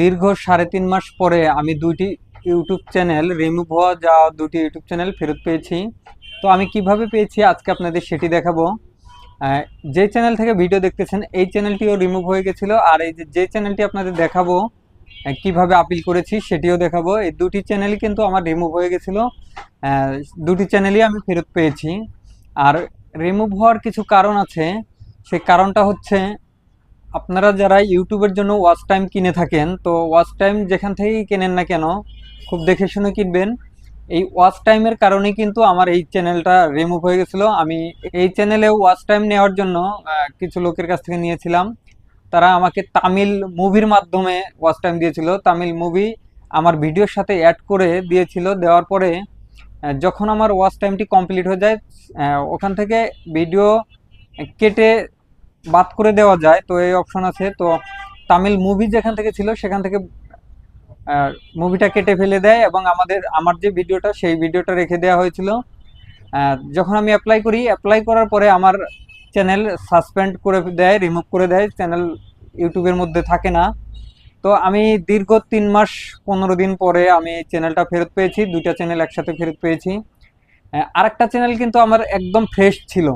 দীর্ঘ সাড়ে তিন মাস পরে আমি দুইটি ইউটিউব চ্যানেল রিমুভ হওয়া যা দুটি ইউটিউব চ্যানেল ফেরত পেয়েছি। তো আমি কীভাবে পেয়েছি আজকে আপনাদের সেটি দেখাবো। যে চ্যানেল থেকে ভিডিও দেখতেছেন, এই চ্যানেলটিও রিমুভ হয়ে গেছিল। আর এই যে চ্যানেলটি আপনাদের দেখাবো কীভাবে আপিল করেছি সেটিও দেখাবো। এই দুটি চ্যানেলই কিন্তু আমার রিমুভ হয়ে গেছিল। দুটি চ্যানেলই আমি ফেরত পেয়েছি। আর রিমুভ হওয়ার কিছু কারণ আছে। সেই কারণটা হচ্ছে আপনারা যারা ইউটিউবের জন্য ওয়াচ টাইম কিনে থাকেন, তো ওয়াচ টাইম যেখান থেকেই কেনেন না কেন, খুব দেখে শুনে কিনবেন। এই ওয়াচ টাইমের কারণেই কিন্তু আমার এই চ্যানেলটা রিমুভ হয়ে গেছিল। আমি এই চ্যানেলে ওয়াচ টাইম নেওয়ার জন্য কিছু লোকের কাছ থেকে নিয়েছিলাম। তারা আমাকে তামিল মুভির মাধ্যমে ওয়াচ টাইম দিয়েছিল। তামিল মুভি আমার ভিডিওর সাথে অ্যাড করে দিয়েছিল। দেওয়ার পরে যখন আমার ওয়াচ টাইমটি কমপ্লিট হয়ে যায় ওখান থেকে ভিডিও কেটে বাদ করে দেওয়া যায়, তো এই অপশন আছে। তো তামিল মুভি যেখান থেকে ছিল, সেখান থেকে মুভিটা কেটে ফেলে দেয় এবং আমাদের, আমার যে ভিডিওটা সেই ভিডিওটা রেখে দেওয়া হয়েছিল। যখন আমি অ্যাপ্লাই করি অ্যাপ্লাই করার পরে আমার চ্যানেল সাসপেন্ড করে দেয় রিমুভ করে দেয়। চ্যানেল ইউটিউবের মধ্যে থাকে না। তো আমি দীর্ঘ তিন মাস, পনেরো দিন পরে আমি চ্যানেলটা ফেরত পেয়েছি। দুইটা চ্যানেল একসাথে ফেরত পেয়েছি। আরেকটা চ্যানেল কিন্তু আমার একদম ফ্রেশ ছিল।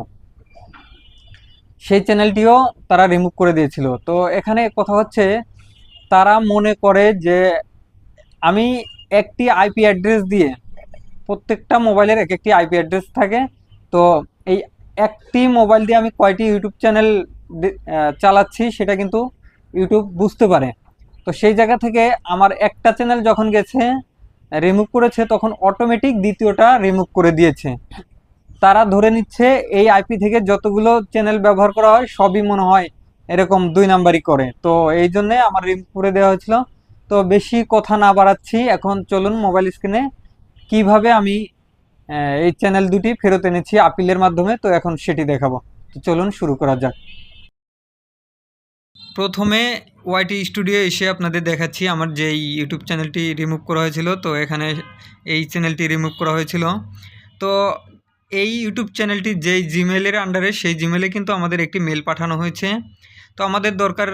সেই চ্যানেলটিও তারা রিমুভ করে দিয়েছিল। তো এখানে কথা হচ্ছে, তারা মনে করে যে আমি একটি আইপি অ্যাড্রেস দিয়ে প্রত্যেকটা মোবাইলের এক একটি আইপি অ্যাড্রেস থাকে। তো এই একটি মোবাইল দিয়ে আমি কয়টি ইউটিউব চ্যানেল চালাচ্ছি সেটা কিন্তু ইউটিউব বুঝতে পারে। তো সেই জায়গা থেকে আমার একটা চ্যানেল যখন গেছে রিমুভ করেছে, তখন অটোমেটিক দ্বিতীয়টা রিমুভ করে দিয়েছে। তারা ধরে নিচ্ছে এই আইপি থেকে যতগুলো চ্যানেল ব্যবহার করা হয়, সবই মনে হয় এরকম দুই নাম্বারই করে। তো এই জন্যে আমার করে দেওয়া হয়েছিল। তো বেশি কথা না বাড়াচ্ছি। এখন চলুন মোবাইল স্ক্রিনে কীভাবে আমি এই চ্যানেল দুটি ফেরত এনেছি আপিলের মাধ্যমে। তো এখন সেটি দেখাবো। তো চলুন শুরু করা যাক। প্রথমে ওয়াইটি স্টুডিও এসে আপনাদের দেখাচ্ছি। আমার যে ইউটিউব চ্যানেলটি রিমুভ করা হয়েছিল, তো এখানে এই চ্যানেলটি রিমুভ করা হয়েছিল। তো এই ইউটিউব চ্যানেলটি যেই জিমেলের আন্ডারে সেই জিমেলে কিন্তু আমাদের একটি মেল পাঠানো হয়েছে। তো আমাদের দরকার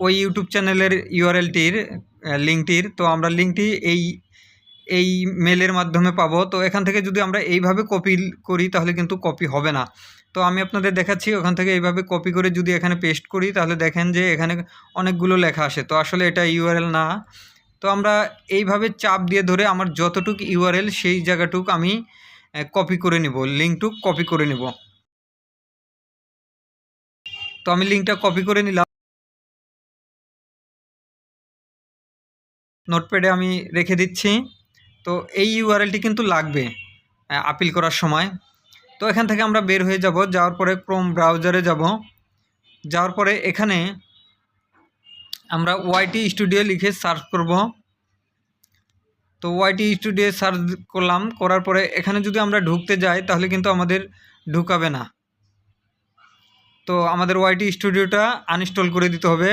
ওই ইউটিউব চ্যানেলের ইউআরএলটির লিঙ্কটির তো আমরা লিঙ্কটি এই এই মেলের মাধ্যমে পাবো। তো এখান থেকে যদি আমরা এইভাবে কপি করি, তাহলে কিন্তু কপি হবে না। তো আমি আপনাদের দেখাচ্ছি, ওখান থেকে এইভাবে কপি করে যদি এখানে পেস্ট করি, তাহলে দেখেন যে এখানে অনেকগুলো লেখা আসে তো আসলে এটা ইউআরএল না। তো আমরা এইভাবে চাপ দিয়ে ধরে আমার যতটুক ইউআরএল সেই জায়গাটুক আমি কপি করে নিব লিঙ্কটুক কপি করে নিব। তো আমি লিঙ্কটা কপি করে নিলাম। নোটপ্যাডে আমি রেখে দিচ্ছি। তো এই ইউআরএলটি কিন্তু লাগবে আপিল করার সময়। তো এখান থেকে আমরা বের হয়ে যাব, যাওয়ার পরে ক্রোম ব্রাউজারে যাব। যাওয়ার পরে এখানে আমরা ওয়াইটি স্টুডিও লিখে সার্চ করব। তো ওয়াইটি স্টুডিও সার্চ করলাম, করার পরে এখানে যদি আমরা ঢুকতে যাই, তাহলে কিন্তু আমাদের ঢুকাবে না। তো আমাদের ওয়াইটি স্টুডিওটা আনইনস্টল করে দিতে হবে।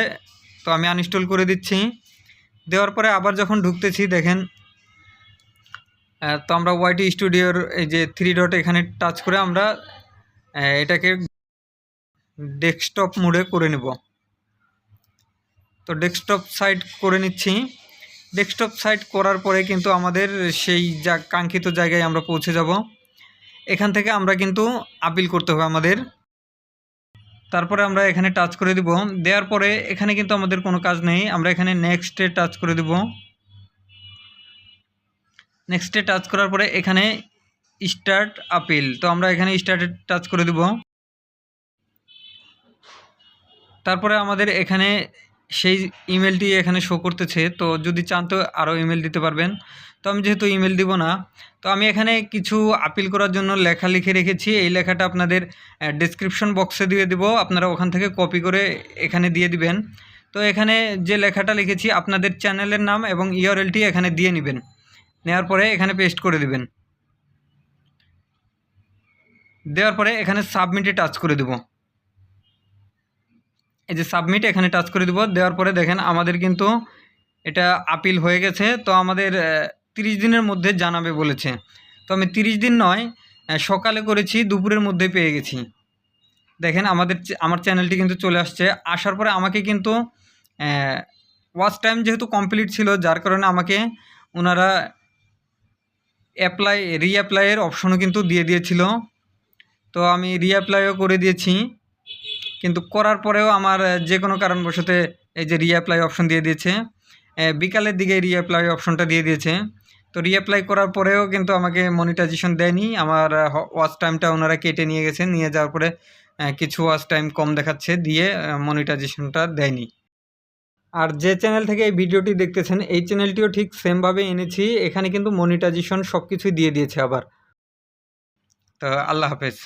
তো আমি আনইনস্টল করে দিচ্ছি। দেওয়ার পরে আবার যখন ঢুকতেছি, দেখেন তো আমরা ওয়াইটি স্টুডিওর এই যে থ্রি ডট এখানে টাচ করে আমরা এটাকে ডেস্কটপ মোডে করে নেব। তো ডেস্কটপ সাইট করে নিচ্ছি। ডেস্কটপ সাইট করার পরে কিন্তু আমাদের সেই যা কাঙ্ক্ষিত জায়গায় আমরা পৌঁছে যাব। এখান থেকে আমরা কিন্তু আপিল করতে হবে আমাদের। তারপরে আমরা এখানে টাচ করে দিব। দেওয়ার পরে এখানে কিন্তু আমাদের কোনো কাজ নেই। আমরা এখানে নেক্সটে টাচ করে দিব। নেক্সটে টাচ করার পরে এখানে স্টার্ট আপিল তো আমরা এখানে স্টার্টে টাচ করে দিব। তারপরে আমাদের এখানে সেই ইমেলটি এখানে শো করতেছে। তো যদি চান তো আরও ইমেল দিতে পারবেন। তো আমি যেহেতু ইমেল দিব না, তো আমি এখানে কিছু আপিল করার জন্য লেখা লিখে রেখেছি। এই লেখাটা আপনাদের ডেসক্রিপশন বক্সে দিয়ে দিব। আপনারা ওখান থেকে কপি করে এখানে দিয়ে দিবেন। তো এখানে যে লেখাটা লিখেছি, আপনাদের চ্যানেলের নাম এবং ইউআরএলটি এখানে দিয়ে নেবেন। নেওয়ার পরে এখানে পেস্ট করে দিবেন। দেওয়ার পরে এখানে সাবমিটে টাচ করে দেব। এই যে সাবমিট এখানে টাচ করে দেব, দেওয়ার পরে দেখেন আমাদের কিন্তু এটা আপিল হয়ে গেছে, তো আমাদের তিরিশ দিনের মধ্যে জানাবে বলেছে। তো আমি তিরিশ দিন নয় সকালে করেছি, দুপুরের মধ্যে পেয়ে গেছি। দেখেন আমাদের আমার চ্যানেলটি কিন্তু চলে আসছে। আসার পরে আমাকে কিন্তু ওয়াচ টাইম যেহেতু কমপ্লিট ছিল, যার কারণে আমাকে ওনারা অ্যাপ্লাই রিঅ্যাপ্লাইয়ের অপশনও কিন্তু দিয়ে দিয়েছিল। তো আমি রিঅ্যাপ্লাইও করে দিয়েছি। কিন্তু করার পরেও আমার যে কোনো কারণবশতে এই যে রিঅ্যাপ্লাই অপশন দিয়ে দিয়েছে বিকালের দিকে রিঅ্যাপ্লাই অপশনটা দিয়ে দিয়েছে। তো রিঅ্যাপ্লাই করার পরেও কিন্তু আমাকে মনিটাইজেশন দেয়নি। আমার ওয়াচ টাইমটা ওনারা কেটে নিয়ে গেছে নিয়ে যাওয়ার পরে কিছু ওয়াচ টাইম কম দেখাচ্ছে দিয়ে মনিটাইজেশনটা দেয়নি। আর যে চ্যানেল থেকে এই ভিডিওটি দেখতেছেন, এই চ্যানেলটিও ঠিক সেমভাবে এনেছি। এখানে কিন্তু মনিটাইজেশন সব কিছুই দিয়ে দিয়েছে আবার। তো আল্লাহ হাফেজ।